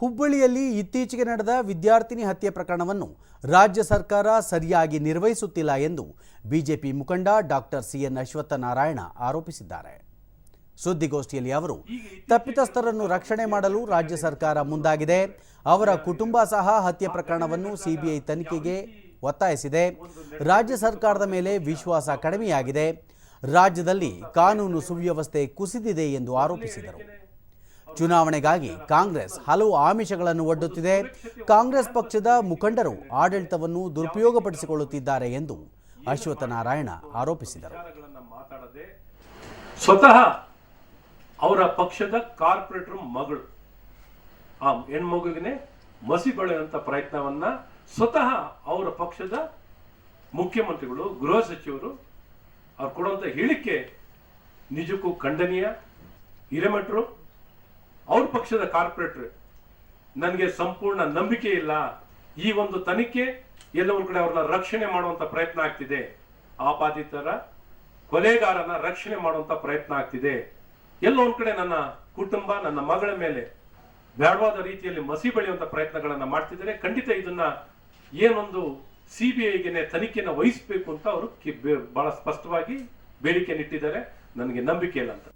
ಹುಬ್ಬಳ್ಳಿಯಲ್ಲಿ ಇತ್ತೀಚೆಗೆ ನಡೆದ ವಿದ್ಯಾರ್ಥಿನಿ ಹತ್ಯೆ ಪ್ರಕರಣವನ್ನು ರಾಜ್ಯ ಸರ್ಕಾರ ಸರಿಯಾಗಿ ನಿರ್ವಹಿಸುತ್ತಿಲ್ಲ ಎಂದು ಬಿಜೆಪಿ ಮುಖಂಡ ಡಾಕ್ಟರ್ ಸಿಎನ್ ಅಶ್ವತ್ಥನಾರಾಯಣ ಆರೋಪಿಸಿದ್ದಾರೆ. ಸುದ್ದಿಗೋಷ್ಠಿಯಲ್ಲಿ ಅವರು, ತಪ್ಪಿತಸ್ಥರನ್ನು ರಕ್ಷಣೆ ಮಾಡಲು ರಾಜ್ಯ ಸರ್ಕಾರ ಮುಂದಾಗಿದೆ. ಅವರ ಕುಟುಂಬ ಸಹ ಹತ್ಯೆ ಪ್ರಕರಣವನ್ನು ಸಿಬಿಐ ತನಿಖೆಗೆ ಒತ್ತಾಯಿಸಿದೆ. ರಾಜ್ಯ ಸರ್ಕಾರದ ಮೇಲೆ ವಿಶ್ವಾಸ ಕಡಿಮೆಯಾಗಿದೆ. ರಾಜ್ಯದಲ್ಲಿ ಕಾನೂನು ಸುವ್ಯವಸ್ಥೆ ಕುಸಿದಿದೆ ಎಂದು ಆರೋಪಿಸಿದರು. ಚುನಾವಣೆಗಾಗಿ ಕಾಂಗ್ರೆಸ್ ಹಲವು ಆಮಿಷಗಳನ್ನು ಒಡ್ಡುತ್ತಿದೆ. ಕಾಂಗ್ರೆಸ್ ಪಕ್ಷದ ಮುಖಂಡರು ಆಡಳಿತವನ್ನು ದುರುಪಯೋಗಪಡಿಸಿಕೊಳ್ಳುತ್ತಿದ್ದಾರೆ ಎಂದು ಅಶ್ವತ್ಥನಾರಾಯಣ ಆರೋಪಿಸಿದರು. ಸ್ವತಃ ಅವರ ಪಕ್ಷದ ಕಾರ್ಪೊರೇಟರ್ ಮಗಳು, ಆ ಹೆಣ್ಮಗುವಿಗೆ ಮಸಿ ಪ್ರಯತ್ನವನ್ನ ಸ್ವತಃ ಅವರ ಪಕ್ಷದ ಮುಖ್ಯಮಂತ್ರಿಗಳು, ಗೃಹ ಸಚಿವರು ಅವ್ರು ಕೊಡುವಂತ ಹೇಳಿಕೆ ನಿಜಕ್ಕೂ ಖಂಡನೀಯ, ಹಿರೇಮಠರು ಪಕ್ಷದ ಕಾರ್ಪೊರೇಟರ್, ನನಗೆ ಸಂಪೂರ್ಣ ನಂಬಿಕೆ ಇಲ್ಲ. ಈ ಒಂದು ತನಿಖೆ ಎಲ್ಲ ಕಡೆ ಅವ್ರನ್ನ ರಕ್ಷಣೆ ಮಾಡುವಂತ ಪ್ರಯತ್ನ ಆಗ್ತಿದೆ. ಆಪಾದಿತರ ಕೊಲೆಗಾರನ ರಕ್ಷಣೆ ಮಾಡುವಂತ ಪ್ರಯತ್ನ ಆಗ್ತಿದೆ. ಎಲ್ಲ ಒಂದ್ ಕಡೆ ನನ್ನ ಕುಟುಂಬ, ನನ್ನ ಮಗಳ ಮೇಲೆ ಬೇಡವಾದ ರೀತಿಯಲ್ಲಿ ಮಸಿ ಬೆಳೆಯುವಂತ ಪ್ರಯತ್ನಗಳನ್ನ ಮಾಡ್ತಿದ್ದಾರೆ. ಖಂಡಿತ ಇದನ್ನ ಏನೊಂದು ಸಿಬಿಐಗೆ ತನಿಖೆನ ವಹಿಸಬೇಕು ಅಂತ ಅವರು ಬಹಳ ಸ್ಪಷ್ಟವಾಗಿ ಬೇಡಿಕೆ ನಿಟ್ಟಿದ್ದಾರೆ ನನಗೆ ನಂಬಿಕೆ ಇಲ್ಲ ಅಂತ.